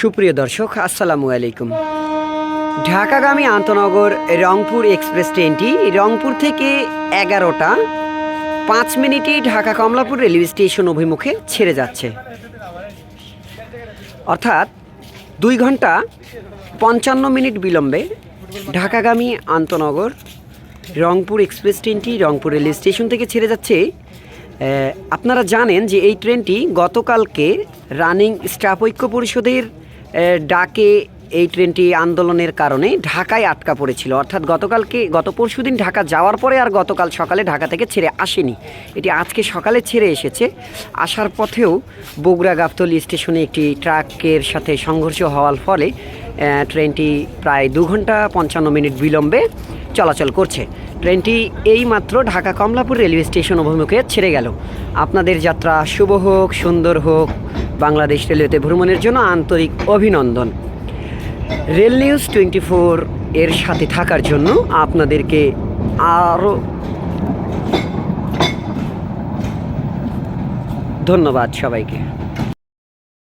সুপ্রিয় দর্শক, আসসালামু আলাইকুম। ঢাকাগামী আন্তনগর রংপুর এক্সপ্রেস ট্রেনটি রংপুর থেকে এগারোটা পাঁচ মিনিটে ঢাকা কমলাপুর রেলওয়ে স্টেশন অভিমুখে ছেড়ে যাচ্ছে। অর্থাৎ দুই ঘণ্টা পঞ্চান্ন মিনিট বিলম্বে ঢাকাগামী আন্তনগর রংপুর এক্সপ্রেস ট্রেনটি রংপুর রেলওয়ে স্টেশন থেকে ছেড়ে যাচ্ছে। আপনারা জানেন যে এই ট্রেনটি গতকালকে রানিং স্টাফ ঐক্য পরিষদের ডাকে এই ট্রেনটি আন্দোলনের কারণে ঢাকায় আটকা পড়েছিল। অর্থাৎ গতকালকে, গত পরশুদিন ঢাকা যাওয়ার পরে আর গতকাল সকালে ঢাকা থেকে ছেড়ে আসেনি। এটি আজকে সকালে ছেড়ে এসেছে। আসার পথেও বগুড়া গাবতলি স্টেশনে একটি ট্রাকের সাথে সংঘর্ষ হওয়ার ফলে ট্রেনটি প্রায় দু ঘণ্টা পঞ্চান্ন মিনিট বিলম্বে চলাচল করছে। ট্রেনটি এইমাত্র ঢাকা কমলাপুর রেলওয়ে স্টেশন অভিমুখে ছেড়ে গেল। আপনাদের যাত্রা শুভ হোক, সুন্দর হোক, বাংলাদেশ রেলওয়েতে ভ্রমণের জন্য আন্তরিক অভিনন্দন। রেল নিউজ টোয়েন্টি ফোর এর সাথে থাকার জন্য আপনাদেরকে আরও ধন্যবাদ সবাইকে।